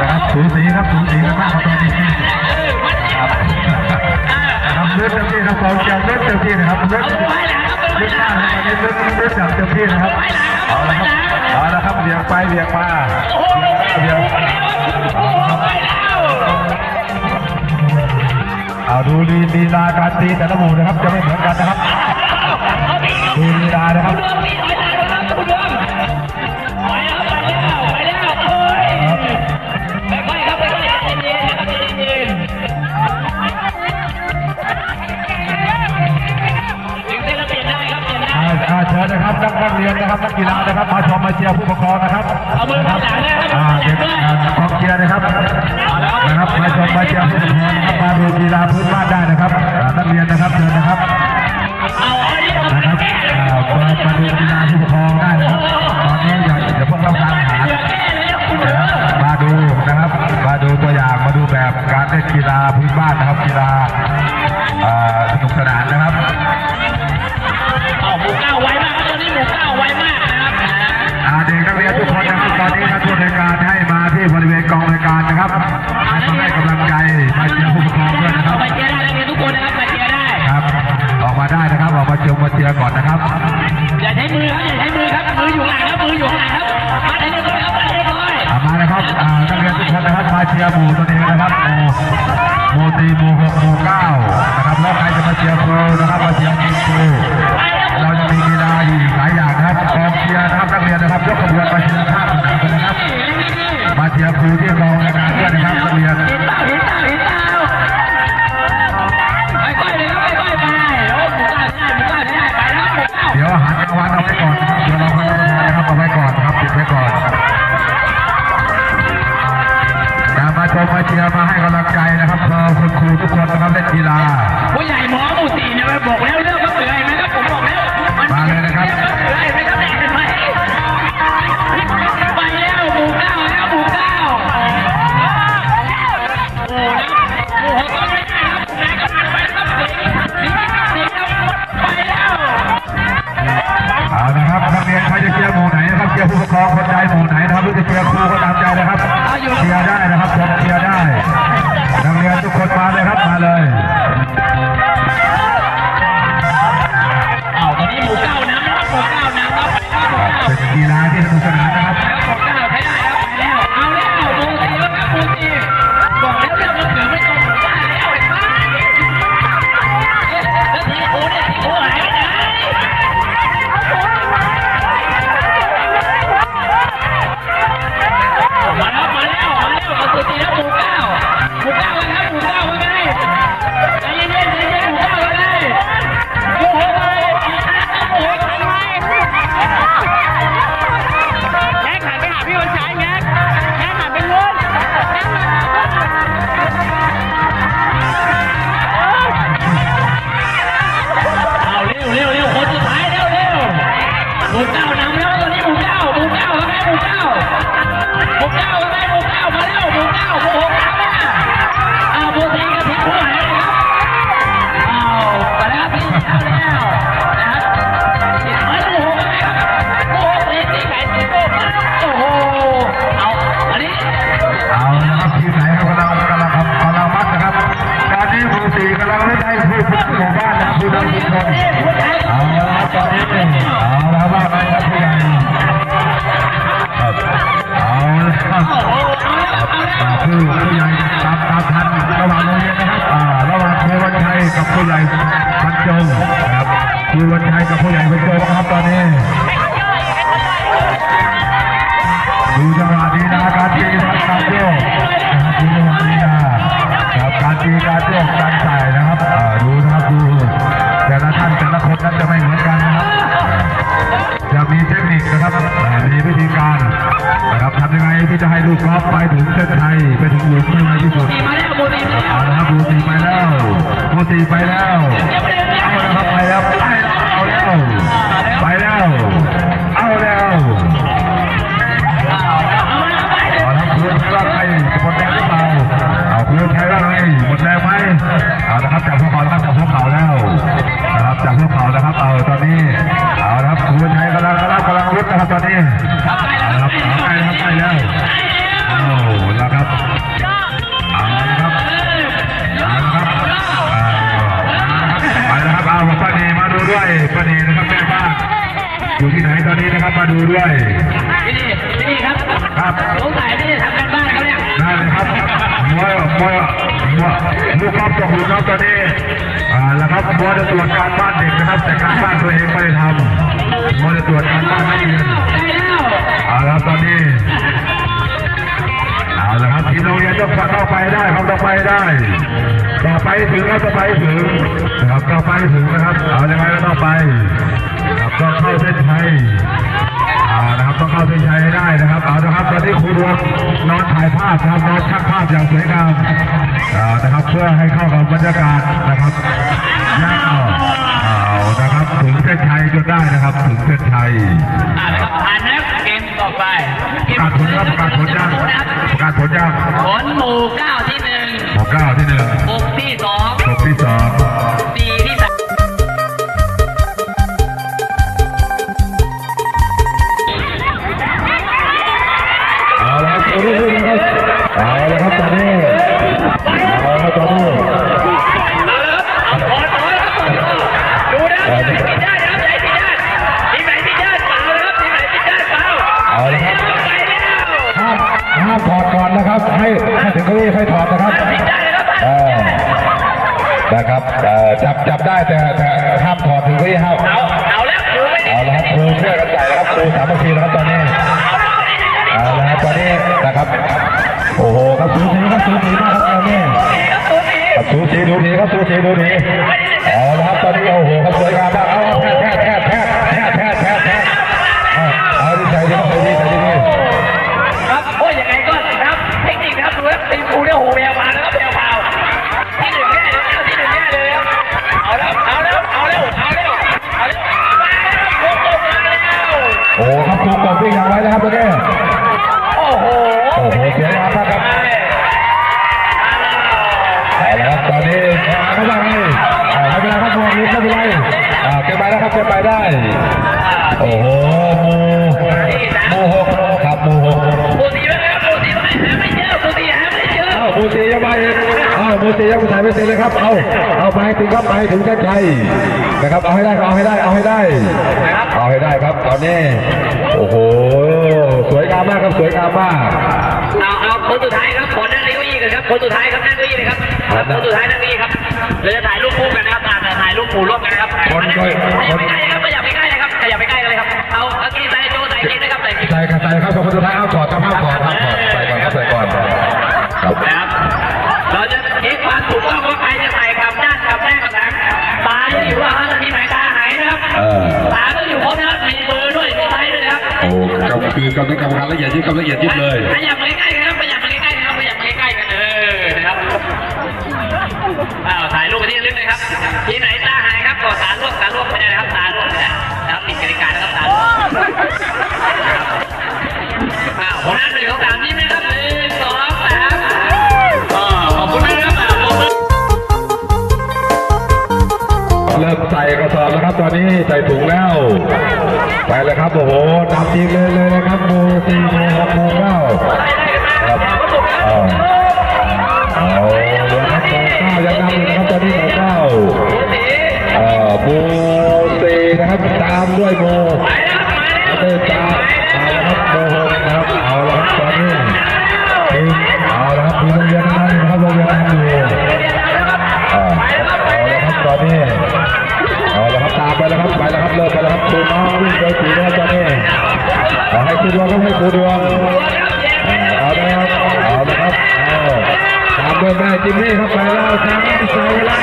ละครับถูสีครับสูสีนมากครับตอนนี้ครับนครับเลือดเต็มที่ครับสองแชีเลือดเต็มที่นะครับเลือดเลือดมากนะตอนนี้เลือดเลือดจับเต็มที่นะครับเอาละครับเอาละครับเรียงไปเรียงมาเรียงเอาดูลีลาการตีแต่ละหมู่นะครับจะไม่เหมือนกัน นะครับมาชมมาเชีผู้ปกครองมาดูกีฬาพื้นบ้านได้นะครับนักเรียนนะครับเชิญน siapa, kenapa siapa? มาเชียร์มาให้กำลังใจนะครับเพื่อคุณครูทุกคนนะครับเล่นกีฬาผู้ใหญ่หมอหมู่สี่เนี่ยไปบอกแล้ว Hallelujah. ครัผู้ใหญ่ตามตามทันระหว่างโรงเรียนนะครับระหว่างผู้วันชัยกับผู้ใหญ่พันจงนะครับครูวันชัยกับผู้ใหญ่พันจงครับตอนนี้ดูจังหวะดีนะการตีการเยกนยวรับดูมีนะครับการตีการโยวการใส่นะครับดูนะครับดูแต่ละท่านแต่ละคนนั้นจะไม่เหมือน บูตี นตอนนี้นะครับมาดูด้วยที่นี่ที่นี่ครับครับสงสัยไม่ได้ทำกันบ้านเขาเนี่ยได้เลยครับมวยมวยมวยลูกกอล์ฟตกหลุมครับตอนนี้อ่าแล้วครับมวยจะตรวจการบ้านเด็กนะครับ แต่การบ้านตัวเองไม่ได้ทำมวยจะตรวจการบ้านนักเรียนได้แล้วเอาละครับตอนนี้เอา ละครับทีมโรงเรียนต้องเข้าไปได้ครับต้องไปได้ต่อไปถึงครับต่อไปถึงนะครับต่อไปถึงนะครับเอายังไงก็ต้องไปครับต้องเข้าเส้นชัยนะครับต้องเข้าเส้นชัยให้ได้นะครับเอาละครับตอนนี้ครูดวงนอนถ่ายภาพนะครับนอนชักภาพอย่างสวยงามนะครับเพื่อให้เข้ากับบรรยากาศนะครับยาวเอานะครับถึงเส้นชัยจนได้นะครับถึงเส้นชัยอ่านะครับผ่านนะเกม ต่อไปเกประมกาศผลครับประกาศผลยังประกาศผลยังผลหมู่เก้าที่หนึ่งหกเก้าที่หนึ่งหกที่สองหกที่สองสี่ ให้ให้ถึงเก้าอี้ให้ถอดนะครับทีมได้นะครับเออนะครับเอ่อจับจับได้แต่แต่ห้ามถอดถึงเก้าอี้ห้ามเอาเอาแล้วดูไม่ดีเอาละครับครูเชื่อกันใส่นะครับครูสามัคคีนะครับตอนนี้เอาละครับตอนนี้นะครับ โอ้โหครับสูสีครับสูสีมากครับตอนนี้ครับสูสีดูดีครับสูสีดูดี กดวิ่งอย่างไรนะครับตอนนี้โอ้โหโอ้โหสวยงามากครับเอาละครับตอนนี้ไม่เป็นไรอ่าไม่เป็นไรครับมองนี้ไม่เป็นไรเก็บไปได้ครับเก็บไปได้ โอ้โห ยังถ่ายไม่เสร็จเลยครับ เอา เอาไปถึงครับไปถึงเส้นชัยนะครับ เอาให้ได้เอาให้ได้ เอาให้ได้ เอาให้ได้ครับ ตอนนี้ โอ้โห สวยงามมากครับ สวยงามมาก เอาเอาคนสุดท้ายครับขอนั่งเก้าอี้กันครับ คนสุดท้ายครับนั่งเก้าอี้เลยครับครับคนสุดท้ายนั่งเก้าอี้ครับ เราจะถ่ายรูปคู่กันนะครับอ่าถ่ายรูปหมู่ร่วมกันนะครับขยับไปใกล้ครับขยับไปใกล้นะครับขยับไปใกล้เลยครับ เอาเอากีใส่โจใส่กีนะครับใส่กีใส่กันใส่ครับสองคนสุดท้ายเอากอดครับเอากอดครับกอดใส่ก่อนครับใส่ก่อนครับ คความถูกต้องว่าใครจะใส่กลับด้านกลับหน้ากลับหลังตาจะอยู่ว่าห้านาทีไหนตาหายนะครับเออตาต้องอยู่ครบนะครับมีเบอร์ด้วยมีไซส์ด้วยนะครับโอ้กับคือกำลังกรรมการละเอียดยิบกำลังละเอียดยิบเลยขยับมาใกล้ๆกันครับขยับมาใกล้ๆกันครับขยับมาใกล้ๆกันเออนะครับอ้าวถ่ายรูปไปที่ระลึกเลยครับที่ไหนตาหายครับก็ตาลวกตาลวกไม่ได้นะครับตาลวกนะครับ ครูดวงเอาละครับเอาละครับตามด้วยแม่จิมมี่เข้าไปแล้วแซงแซงไม่ได้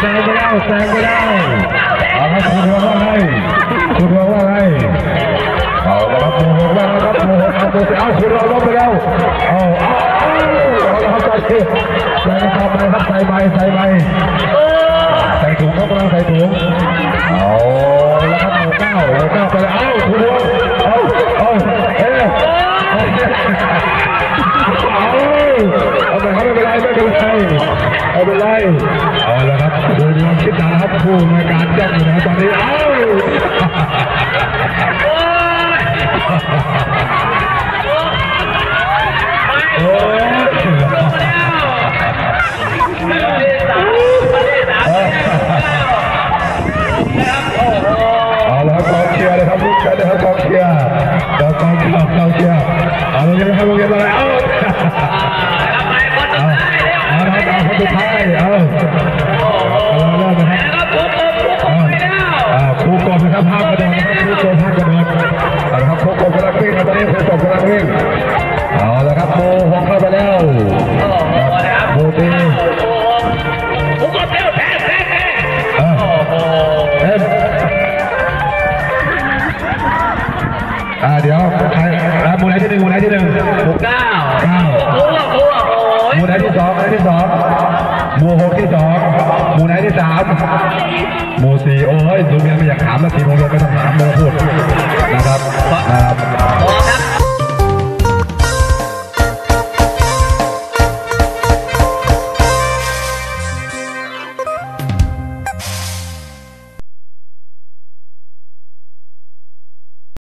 แซงไม่ได้แซงไม่ได้เอาครับครูดวงว่าไงครูดวงว่าไงเอาละครับโมโหว่าแล้วครับโมโหเอาโมโหเอาครูดวงลงไปแล้วเอาเอาเอาละครับใจเย็นใจเย็นครับไปครับใส่ใบใส่ใบ ครับภาพกระโดดนะครับครูกบภาพกระโดดเอาละครับครูกบกำลังวิ่งนะตอนนี้โครูกบกำลังวิ่งเอาละครับโมหกเข้าไปแล้วโมตีผมกดเร็วแพ้แพ้แพ้เออเอ็มอ่าเดี๋ยวใครอ่าหมูไหนที่หนึ่งหมูไหนที่หนึ่งหมูเก้าเก้าโอ้โหโอ้โหหมู่ไหนที่สองไหนที่สอง หมู่หกที่สองหมู่ไหนที่สามหมู่สี่โอ้ยโรงเมียนไม่อยากถามแล้วทีโมงเรียนไม่ต้องถามโมพูดนะครับนะครับ